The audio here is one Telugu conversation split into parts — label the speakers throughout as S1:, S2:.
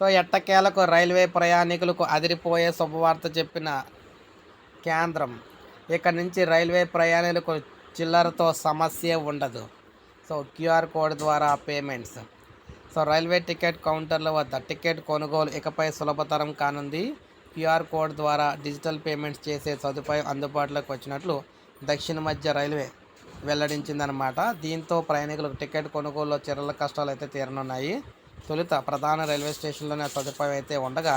S1: సో ఎట్టకేలకు రైల్వే ప్రయాణికులకు అదిరిపోయే శుభవార్త చెప్పిన కేంద్రం ఇక నుంచి రైల్వే ప్రయాణికులకు చిల్లరతో సమస్య ఉండదు. సో క్యూఆర్ కోడ్ ద్వారా పేమెంట్స్. సో రైల్వే టికెట్ కౌంటర్ల వద్ద టికెట్ కొనుగోలు ఇకపై సులభతరం కానుంది. క్యూఆర్ కోడ్ ద్వారా డిజిటల్ పేమెంట్స్ చేసే సదుపాయం అందుబాటులోకి వచ్చినట్లు దక్షిణ మధ్య రైల్వే వెల్లడించిందనమాట దీంతో ప్రయాణికులకు టికెట్ కొనుగోలులో చిరల కష్టాలు అయితే తీరనున్నాయి. తొలుత ప్రధాన రైల్వే స్టేషన్లోనే సదుపాయం అయితే ఉండగా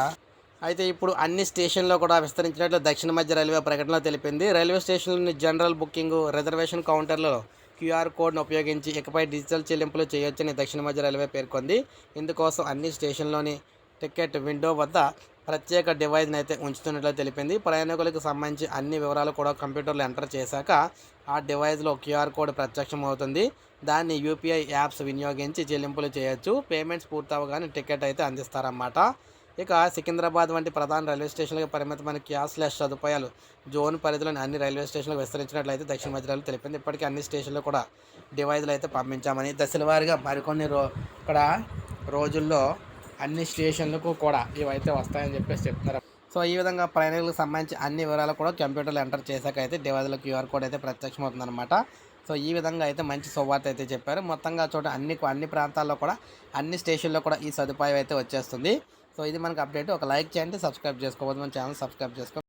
S1: అయితే ఇప్పుడు అన్ని స్టేషన్లో కూడా విస్తరించినట్లు దక్షిణ మధ్య రైల్వే ప్రకటనలో తెలిపింది. రైల్వే స్టేషన్లోని జనరల్ బుకింగ్ రిజర్వేషన్ కౌంటర్లో క్యూఆర్ కోడ్ను ఉపయోగించి ఇకపై డిజిటల్ చెల్లింపులు చేయొచ్చని దక్షిణ మధ్య రైల్వే పేర్కొంది. ఇందుకోసం అన్ని స్టేషన్లోని టికెట్ విండో వద్ద ప్రత్యేక డివైజ్ని అయితే ఉంచుతున్నట్లు తెలిపింది. ప్రయాణికులకు సంబంధించి అన్ని వివరాలు కూడా కంప్యూటర్లో ఎంటర్ చేశాక ఆ డివైజ్లో క్యూఆర్ కోడ్ ప్రత్యక్షం అవుతుంది. దాన్ని యూపీఐ యాప్స్ వినియోగించి చెల్లింపులు చేయొచ్చు. పేమెంట్స్ పూర్తవగానే టికెట్ అయితే అందిస్తారన్నమాట. ఇక సికింద్రాబాద్ వంటి ప్రధాన రైల్వే స్టేషన్లకు పరిమితమైన క్యాష్లెస్ సదుపాయాలు జోన్ పరిధిలోని అన్ని రైల్వే స్టేషన్లకు విస్తరించినట్లయితే దక్షిణ మధ్య రైలు తెలిపింది. ఇప్పటికీ అన్ని స్టేషన్లు కూడా డివైజ్లు అయితే పంపించామని. దశల వారీగా మరికొన్ని రో ఇక్కడ రోజుల్లో అన్ని స్టేషన్లకు కూడా ఇవైతే వస్తాయని చెప్పేసి చెప్తున్నారు. సో ఈ విధంగా ప్రయాణికులకు సంబంధించి అన్ని వివరాలు కూడా కంప్యూటర్లో ఎంటర్ చేశాక అయితే డివైజ్లో క్యూఆర్ కోడ్ అయితే ప్రత్యక్షమవుతుందన్నమాట సో ఈ విధంగా అయితే మంచి శుభవార్త అయితే చెప్పారు. మొత్తంగా చోట అన్ని అన్ని ప్రాంతాల్లో కూడా అన్ని స్టేషన్లో కూడా ఈ సదుపాయం అయితే వచ్చేస్తుంది. సో ఇది మనకు అప్డేట్. ఒక లైక్ చేయండి సబ్స్క్రైబ్ చేసుకోవద్దు. మన ఛానల్ సబ్స్క్రైబ్ చేసుకో